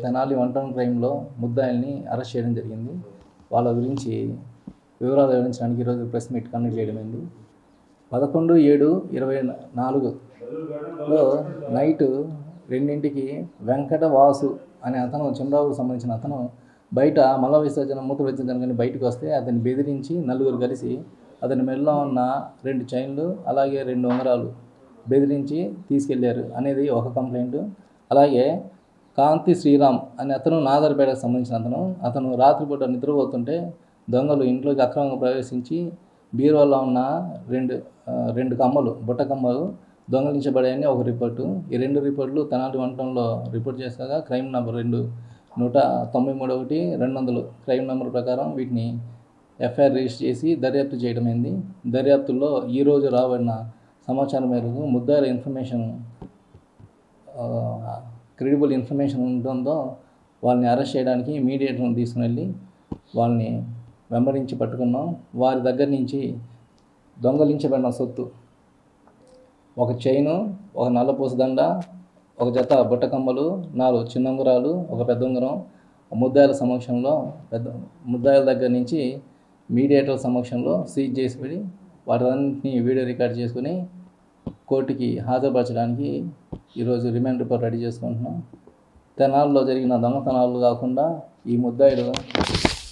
Tenali one town క్రైమ్లో ముద్దాయిల్ని arrest చేయడం జరిగింది. వాళ్ళ గురించి వివరాలు వివరించడానికి ఈరోజు ప్రెస్ మీట్ కండక్ట్ చేయడమైంది పదకొండు ఏడు ఇరవై నాలుగులో నైటు రెండింటికి వెంకట వాసు అనే అతను చంద్రబాబుకు సంబంధించిన అతను బయట మల విసర్జన మూత్ర విసర్జన కానీ బయటకు వస్తే అతన్ని బెదిరించి నలుగురు కలిసి అతని మెడలో ఉన్న రెండు చైన్లు అలాగే రెండు ఉంగరాలు బెదిరించి తీసుకెళ్ళారు అనేది ఒక కంప్లైంట్. అలాగే కాంతి శ్రీరామ్ అనే అతను నాదర్పేటకు సంబంధించిన అతను అతను రాత్రిపూట నిద్రపోతుంటే దొంగలు ఇంట్లోకి అక్రమంగా ప్రవేశించి బీరువాలో ఉన్న రెండు రెండు కమ్మలు బుట్ట కమ్మలు దొంగలించబడాయని ఒక రిపోర్టు. ఈ రెండు రిపోర్టులు తెనాలి వంటంలో రిపోర్ట్ చేశాక క్రైమ్ నెంబర్ రెండు నూట తొంభై మూడు ఒకటి రెండు వందలు క్రైమ్ నెంబర్ ప్రకారం వీటిని ఎఫ్ఐఆర్ రిజిస్టర్ చేసి దర్యాప్తు చేయడమైంది. దర్యాప్తులో ఈరోజు రాబడిన సమాచారం మేరకు ముద్దాయిల ఇన్ఫర్మేషన్ క్రెడిబుల్ ఇన్ఫర్మేషన్ ఉంటుందో వాళ్ళని అరెస్ట్ చేయడానికి మీడియేటర్ని తీసుకుని వెళ్ళి వాళ్ళని వెంబడించి పట్టుకున్నాం. వారి దగ్గర నుంచి దొంగలించబడిన సొత్తు. ఒక చైను ఒక నల్లపూస దండ ఒక జత బుట్టకమ్మలు నాలుగు చిన్న ఉంగరాలు ఒక పెద్ద ఉంగరం ముద్దాయిల సమక్షంలో పెద్ద ముద్దాయిల దగ్గర నుంచి మీడియేటర్ సమక్షంలో సీజ్ చేసి పెడి వాటన్నింటినీ వీడియో రికార్డ్ చేసుకుని కోర్టుకి హాజరుపరచడానికి ఈరోజు రిమాండ్ రిపోర్ట్ రెడీ చేసుకుంటున్నాం. తెనాల్లో జరిగిన దొంగతనాలు కాకుండా ఈ ముద్దాయిలు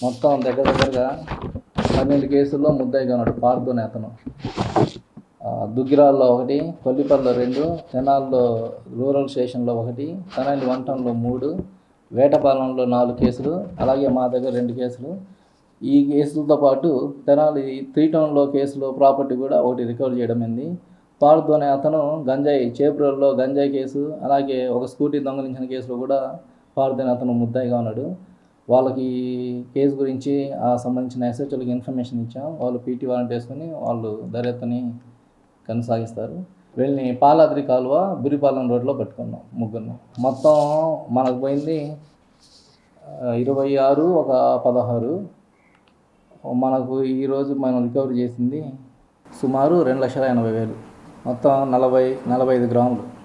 మొత్తం దగ్గర దగ్గరగా పన్నెండు కేసుల్లో ముద్దాయిగా ఉన్నాడు పార్దో అతను. దుగ్గిరాల్లో ఒకటి కొల్లిపల్లిలో రెండు తెనాల్లో రూరల్ స్టేషన్లో ఒకటి తెనాలి వన్ టౌన్లో మూడు వేటపాలెంలో నాలుగు కేసులు అలాగే మా దగ్గర రెండు కేసులు. ఈ కేసులతో పాటు తెనాలి త్రీ టౌన్లో కేసులో ప్రాపర్టీ కూడా ఒకటి రికవర్ చేయడం చేయడమైంది పార్దు అనే అతను గంజాయి చేపురంలో గంజాయి కేసు అలాగే ఒక స్కూటీ దొంగలించిన కేసులో కూడా పార్దు అనే అతను ముద్దాయిగా ఉన్నాడు. వాళ్ళకి కేసు గురించి ఆ సంబంధించిన ఎస్హెచ్ఓలకి ఇన్ఫర్మేషన్ ఇచ్చాం. వాళ్ళు పీటీ వారెంట్ వేసుకొని వాళ్ళు దర్యాప్తుని కొనసాగిస్తారు. వీళ్ళని పాలాద్రి కాలువ బురిపాలెం రోడ్లో పట్టుకున్నాం ముగ్గురిని. మొత్తం మనకు పోయింది ఇరవై ఆరు ఒక పదహారు. మనకు ఈరోజు మనం రికవరీ చేసింది సుమారు రెండు లక్షల ఎనభై వేలు. మొత్తం నలభై నలభై ఐదు గ్రాములు.